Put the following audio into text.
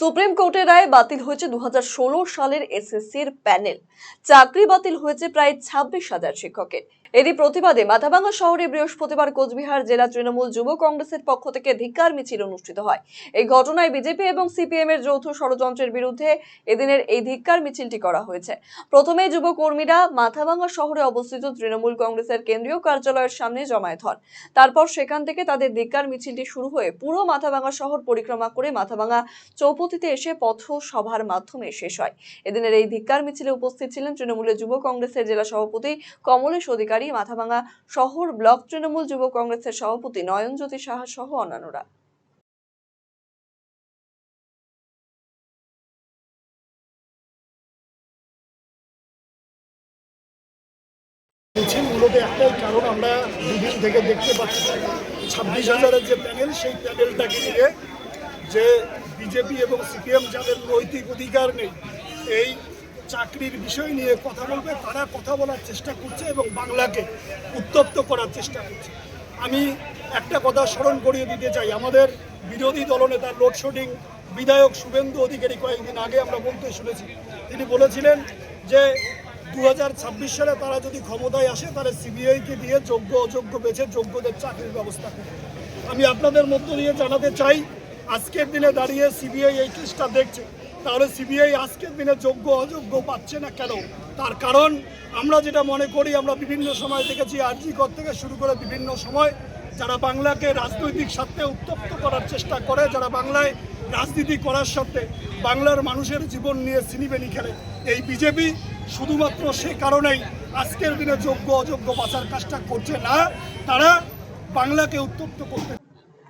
Supreme কোর্টের রায়ে বাতিল হয়েছে দু হাজার ষোলো সালের এসএসসির প্যানেল। চাকরি বাতিল হয়েছে প্রায় ছাব্বিশ হাজার শিক্ষকের। এরই প্রতিবাদে মাথাভাঙ্গা শহরে বৃহস্পতিবার কোচবিহার জেলা তৃণমূল যুব কংগ্রেসের পক্ষ থেকে ধিক্কার মিছিল অনুষ্ঠিত হয়। এই ঘটনায় বিজেপি এবং সিপিএম এর যৌথ ষড়যন্ত্রের বিরুদ্ধে এদিনের এই ধিক্কার মিছিলটি করা হয়েছে। প্রথমে যুব কর্মীরা মাথাভাঙ্গা শহরে অবস্থিত তৃণমূল কংগ্রেসের কেন্দ্রীয় কার্যালয়ের সামনে জমায়েত হন। তারপর সেখান থেকে তাদের ধিক্কার মিছিলটি শুরু হয়ে পুরো মাথাভাঙ্গা শহর পরিক্রমা করে মাথাভাঙ্গা চৌপতিতে এসে পথ সভার মাধ্যমে শেষ হয়। এদিনের এই ধিক্কার মিছিলে উপস্থিত ছিলেন তৃণমূলের যুব কংগ্রেসের জেলা সভাপতি কমলেশ অধিকারী মাথাভাঙ্গা শহর ব্লক তৃণমূল যুব কংগ্রেসের সভাপতি নয়নজ্যোতি সাহা সহ অন্যান্যরা। মূলত একটাই কারণ আমরা দুদিন থেকে দেখতে পাচ্ছি, ছাব্বিশ হাজারের যে প্যানেল, সেই প্যানেলটাকে নিয়ে যে বিজেপি এবং সিপিএম যাদের নৈতিক অধিকার নেই, এই চাকরির বিষয় নিয়ে কথা বলবে, তারা কথা বলার চেষ্টা করছে এবং বাংলাকে উত্তপ্ত করার চেষ্টা করছে। আমি একটা কথা স্মরণ করিয়ে দিতে চাই। আমাদের বিরোধী দলনেতা লোডশেডিং বিধায়ক শুভেন্দু অধিকারী কয়েকদিন আগে আমরা বলতে শুনেছি, তিনি বলেছিলেন যে দু হাজার ছাব্বিশ সালে তারা যদি ক্ষমতায় আসে, তাহলে সিবিআইকে দিয়ে যোগ্য, অযোগ্য বেছে যোগ্যদের চাকরির ব্যবস্থা করবে। আমি আপনাদের মধ্য দিয়ে জানাতে চাই, আজকের দিনে দাঁড়িয়ে সিবিআই এই কেসটা দেখছে। তাহলে সিবিআই আজকের দিনে যোগ্য, অযোগ্য পাচ্ছে না কেন? তার কারণ আমরা যেটা মনে করি, আমরা বিভিন্ন সময় দেখেছি, আরজি কর থেকে শুরু করে বিভিন্ন সময় যারা বাংলাকে রাজনৈতিক স্বার্থে উত্তপ্ত করার চেষ্টা করে, যারা বাংলায় রাজনীতি করার স্বার্থে বাংলার মানুষের জীবন নিয়ে সিনিবেনি খেলে। এই বিজেপি শুধুমাত্র সে কারণেই আজকের দিনে যোগ্য, অযোগ্য বাঁচার কাজটা করছে না। তারা বাংলাকে উত্তপ্ত করতে